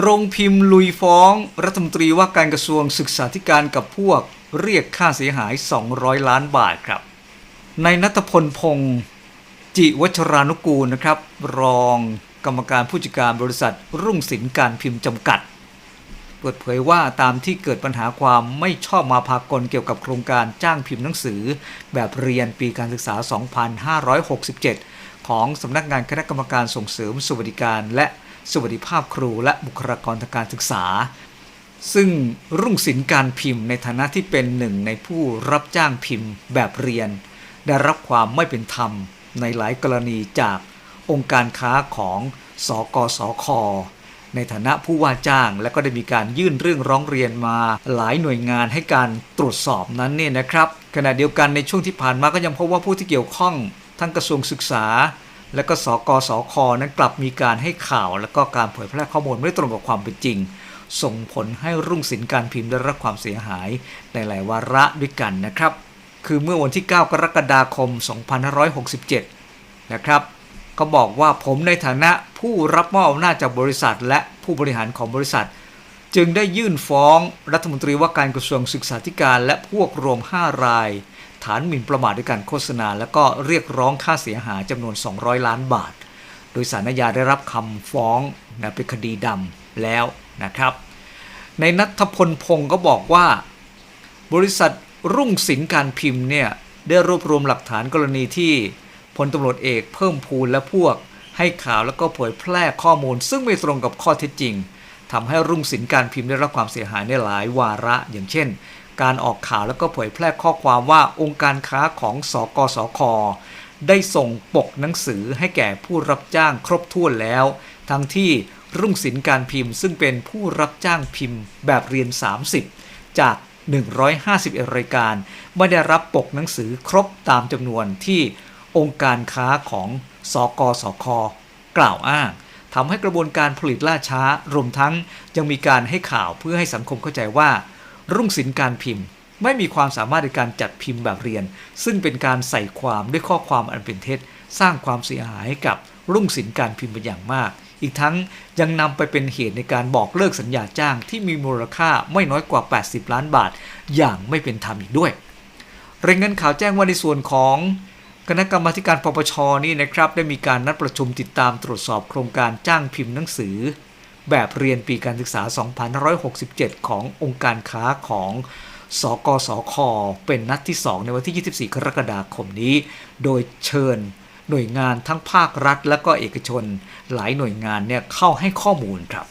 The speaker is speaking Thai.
โรงพิมพ์ลุยฟ้องรัฐมนตรีว่าการกระทรวงศึกษาธิการกับพวกเรียกค่าเสียหาย 200 ล้านบาทครับในนัทพลพงศ์จิวัชรานุกูลนะครับ รองกรรมการผู้จัดการบริษัทรุ่งสินการพิมพ์จำกัด เปิดเผยว่าตามที่เกิดปัญหาความไม่ชอบมาพากลเกี่ยวกับโครงการจ้างพิมพ์หนังสือ แบบเรียนปีการศึกษา 2567 ของสำนักงานคณะกรรมการส่งเสริมสวัสดิการและ สวัสดิภาพครูและบุคลากรทางการศึกษา ซึ่งรุ่งสินการพิมพ์ในฐานะที่เป็นหนึ่งในผู้รับจ้างพิมพ์แบบเรียน ได้รับความไม่เป็นธรรมในหลายกรณีจากองค์การค้าของสกสคในฐานะผู้ว่าจ้างและก็ได้มีการยื่นเรื่องร้องเรียนมาหลายหน่วยงานให้การตรวจสอบนั้นเนี่ยนะครับ ขณะเดียวกันในช่วงที่ผ่านมาก็ยังพบว่าผู้ที่เกี่ยวข้องทั้งกระทรวงศึกษา และก็สกสคนั้นกลับมีการให้ข่าว และก็การเผยแพร่ข้อมูลไม่ตรงกับความเป็นจริง ส่งผลให้รุ่งสินการพิมพ์ได้รับความเสียหายในหลายวาระด้วยกันนะครับ คือเมื่อวันที่ 9 กรกฎาคม 2567 นะครับก็บอกว่าผมในฐานะผู้รับมอบอำนาจจากบริษัท และผู้บริหารของบริษัท จึงได้ยื่นฟ้องรัฐมนตรีว่าการกระทรวงศึกษาธิการและพวกรวม 5 ราย ฐานหมิ่นประมาทด้วยการโฆษณา และก็เรียกร้องค่าเสียหายจำนวน 200 ล้านบาท โดยสารอาญาได้รับคำฟ้องนะเป็นคดีดำแล้วนะครับ ในนัทพลพงศ์ก็บอกว่า บริษัทรุ่งสินการพิมพ์เนี่ยได้รวบรวมหลักฐานกรณีที่พลตำรวจเอกเพิ่มพูนและพวกให้ข่าวแล้วก็เผยแพร่ข้อมูล ซึ่งไม่ตรงกับข้อเท็จจริง ทำให้รุ่งสินการพิมพ์ได้รับความเสียหายในหลายวาระ อย่างเช่น การออกข่าวแล้วก็เผยแพร่ข้อความว่าองค์การค้าของสกสคได้ส่งปกหนังสือให้แก่ผู้รับจ้างครบถ้วนแล้ว ทั้งที่รุ่งสินการพิมพ์ ซึ่งเป็นผู้รับจ้างพิมพ์แบบเรียน 30 จาก 151 รายการ ไม่ได้รับปกหนังสือครบตามจำนวนที่องค์การค้าของสกสคกล่าวอ้าง ทำให้กระบวนการผลิตล่าช้ารวมทั้งยังมีการให้ข่าวเพื่อให้สังคมเข้าใจว่า รุ่งสินการพิมพ์ ไม่มีความสามารถในการจัดพิมพ์แบบเรียน ซึ่งเป็นการใส่ความด้วยข้อความอันเป็นเท็จ สร้างความเสียหายให้กับรุ่งสินการพิมพ์เป็นอย่างมาก อีกทั้งยังนำไปเป็นเหตุในการบอกเลิกสัญญาจ้างที่มีมูลค่าไม่น้อยกว่า 80 ล้านบาท อย่างไม่เป็นธรรมอีกด้วยรายงานข่าวแจ้งว่าในส่วนของ คณะกรรมาการปปชนี่นะครับได้มีการนัดประชุมติดตามตรวจสอบโครงการจ้างพิมพ์หนังสือ แบบเรียนปีการศึกษา 2567 ขององค์การค้าของสกสค เป็นนัดที่ 2 ในวันที่ 24 กรกฎาคมนี้ โดยเชิญหน่วยงานทั้งภาครัฐ และก็เอกชน หลายหน่วยงานเนี่ยเข้าให้ข้อมูลครับ